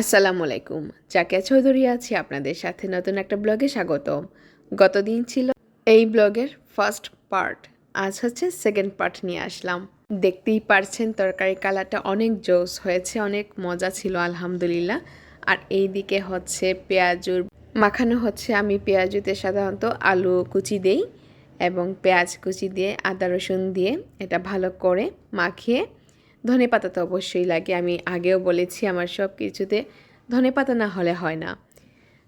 আসসালামু আলাইকুম। জাকিয়া চৌধুরী আছি আপনাদের সাথে নতুন একটা ব্লগে স্বাগত গতদিন ছিল এই ব্লগের ফার্স্ট পার্ট আজ হচ্ছে সেকেন্ড পার্ট নিয়ে আসলাম। দেখতেই পারছেন তরকারি কালারটা অনেক জোস হয়েছে, অনেক মজা ছিল, আলহামদুলিল্লাহ। আর এই দিকে হচ্ছে পেঁয়াজুর, মাখানো হচ্ছে আমি পেঁয়াজুতে সাধারণত আলু কুচি দেই এবং পেঁয়াজ কুচি দিয়ে আদা রসুন দিয়ে এটা ভালো করে মাখিয়ে ধনে পাতা তো অবশ্যই লাগে। আমি আগেও বলেছি আমার সব কিছুতে ধনে পাতা না হলে হয় না।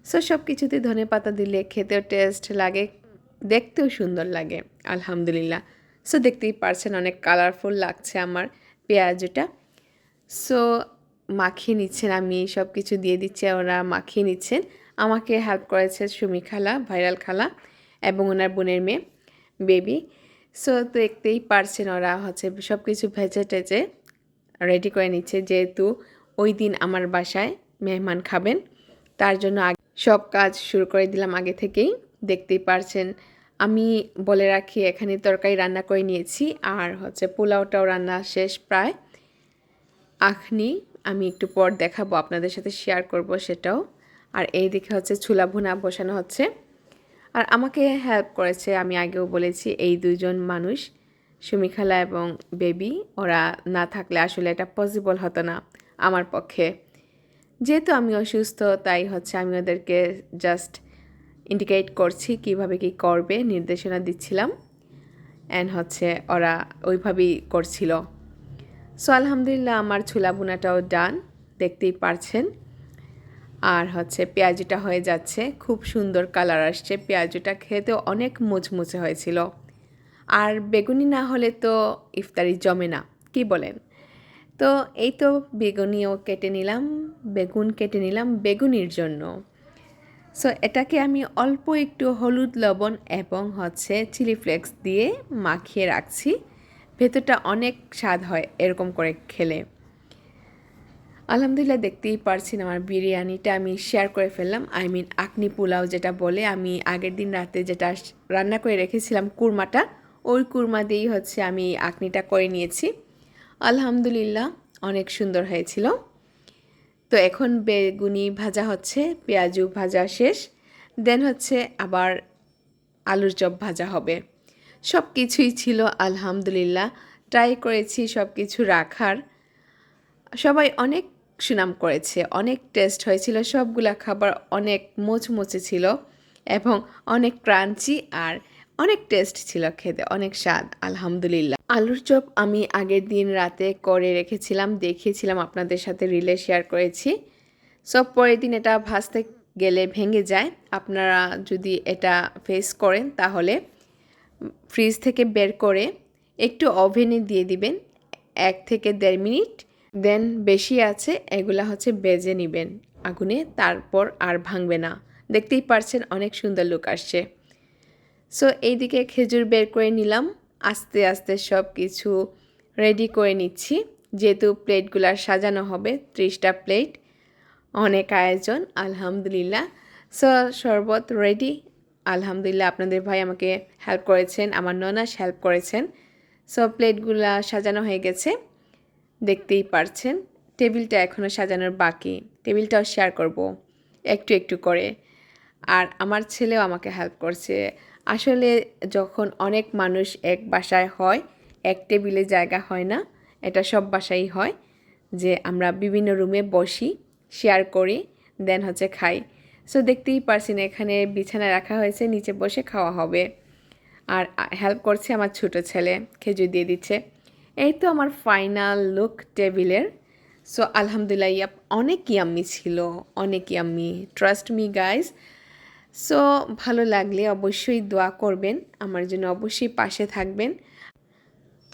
সো সব কিছুতে ধনে পাতা দিলে খেতেও টেস্ট লাগে, দেখতেও সুন্দর লাগে, আলহামদুলিল্লাহ। সো দেখতেই পারছেন অনেক কালারফুল লাগছে আমার পেঁয়াজটা। সো মাখিয়ে নিচ্ছেন, আমি সব কিছু দিয়ে দিচ্ছি, ওরা মাখিয়ে নিচ্ছেন। আমাকে হেল্প করেছে সুমি খালা ভাইরাল খালা, এবং ওনার বোনের মেয়ে বেবি সো দেখতেই পারছেন ওরা হচ্ছে সব কিছু ভেজে টেজে। রেডি করে নিচ্ছে যেহেতু ওই দিন আমার বাসায় মেহমান খাবেন। তার জন্য আগে সব কাজ শুরু করে দিলাম আগে থেকেই। দেখতেই পারছেন, আমি বলে রাখি এখানে তরকারি রান্না করে নিয়েছি আর হচ্ছে পোলাওটাও রান্না শেষ প্রায়। আখনি আমি একটু পর দেখাবো, আপনাদের সাথে শেয়ার করব সেটাও। আর এই দিকে হচ্ছে ছুলা ভুনা বসানো হচ্ছে। আর আমাকে হেল্প করেছে, আমি আগেও বলেছি, এই দুজন মানুষ। সুমিখালা এবং বেবি, ওরা না থাকলে আসলে এটা পসিবল হতো না আমার পক্ষে। যেহেতু আমি অসুস্থ, তাই হচ্ছে আমি ওদেরকে জাস্ট ইন্ডিকেট করছি কীভাবে কি করবে, নির্দেশনা দিচ্ছিলাম। অ্যান্ড হচ্ছে ওরা ওইভাবেই করছিল। সো আলহামদুলিল্লাহ আমার ছোলা বোনাটাও ডান দেখতেই পারছেন। আর হচ্ছে পেঁয়াজিটা হয়ে যাচ্ছে, খুব সুন্দর কালার আসছে। পেঁয়াজিটা খেতেও অনেক মুচমুচে হয়েছিল। আর বেগুনি না হলে তো ইফতারি জমে না, কি বলেন? তো এই তো বেগুনিও কেটে নিলাম, বেগুন কেটে নিলাম বেগুনির জন্য। সো এটাকে আমি অল্প একটু হলুদ লবণ এবং হচ্ছে চিলি ফ্লেক্স দিয়ে মাখিয়ে রাখছি। ভেতরটা অনেক স্বাদ হয় এরকম করে খেলে। আলহামদুলিল্লাহ দেখতেই পারছেন আমার বিরিয়ানিটা আমি শেয়ার করে ফেললাম। আই মিন আকনি পোলাও যেটা বলে, আমি আগের দিন রাতে যেটা রান্না করে রেখেছিলাম কুরমাটা ওই কুরমা দিয়েই হচ্ছে আমি আকনিটা করে নিয়েছি। আলহামদুলিল্লাহ অনেক সুন্দর হয়েছিল। তো এখন বেগুনি ভাজা হচ্ছে, পেঁয়াজু ভাজা শেষ, দেন হচ্ছে আবার আলুর চপ ভাজা হবে। সব কিছুই ছিল আলহামদুলিল্লাহ, ট্রাই করেছি সব কিছু রাখার। সবাই অনেক সুনাম করেছে, অনেক টেস্ট হয়েছিল, সবগুলা খাবার অনেক মোচমোচে ছিল এবং অনেক ক্রাঞ্চি আর অনেক টেস্ট ছিল খেতে, অনেক স্বাদ, আলহামদুলিল্লাহ। আলুর চপ আমি আগের দিন রাতে করে রেখেছিলাম, দেখিয়েছিলাম, আপনাদের সাথে রিলে শেয়ার করেছি। সব পরের দিন এটা ভাজতে গেলে ভেঙে যায়। আপনারা যদি এটা ফেস করেন, তাহলে ফ্রিজ থেকে বের করে একটু ওভেনে দিয়ে দিবেন, এক থেকে দেড় মিনিট। দেন বেশি আছে, এগুলা হচ্ছে বেজে নেবেন আগুনে, তারপর আর ভাঙবে না। দেখতেই পারছেন, অনেক সুন্দর লুক আসছে। সো এইদিকে খেজুর বের করে নিলাম। আস্তে আস্তে সব কিছু রেডি করে নিচ্ছি। যেহেতু প্লেটগুলো সাজানো হবে, ত্রিশটা প্লেট, অনেক আয়োজন, আলহামদুলিল্লাহ। সো শরবত রেডি আলহামদুলিল্লাহ আপনাদের ভাই আমাকে হেল্প করেছেন, আমার ননাস হেল্প করেছেন। সো প্লেটগুলা সাজানো হয়ে গেছে। দেখতেই পারছেন, টেবিলটা এখনও সাজানোর বাকি। টেবিলটাও শেয়ার করব, একটু একটু করে। আর আমার ছেলেও আমাকে হেল্প করছে। আসলে যখন অনেক মানুষ এক বাসায় হয়, এক টেবিলে জায়গা হয় না, এটা সব বাসাই হয় যে আমরা বিভিন্ন রুমে বসি শেয়ার করি দেন হচ্ছে খাই। সো দেখতেই পারছেন এখানে বিছানায় রাখা হয়েছে, নিচে বসে খাওয়া হবে। আর হেল্প করছে আমার ছোট ছেলে, খেজুর দিয়ে দিচ্ছে। এই তো আমার ফাইনাল লুক টেবিলের সো আলহামদুলিল্লাহ ইয়াপ অনেক ইয়াম্মি ছিল, অনেক yummy trust me guys so ভালো লাগলে অবশ্যই দোয়া করবেন, আমার জন্য অবশ্যই পাশে থাকবেন।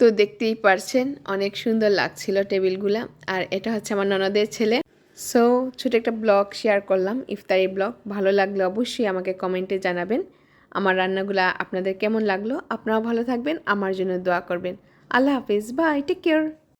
তো দেখতেই পারছেন, অনেক সুন্দর লাগছিল টেবিলগুলা, আর এটা হচ্ছে আমার ননদের ছেলে। সো ছোটো একটা ব্লগ শেয়ার করলাম, ইফতারি ব্লগ, ভালো লাগলে অবশ্যই আমাকে কমেন্টে জানাবেন। আমার রান্নাগুলা আপনাদের কেমন লাগল, আপনারাও ভালো থাকবেন, আমার জন্য দোয়া করবেন। আল্লাহ হাফিজ বাই টেক কেয়ার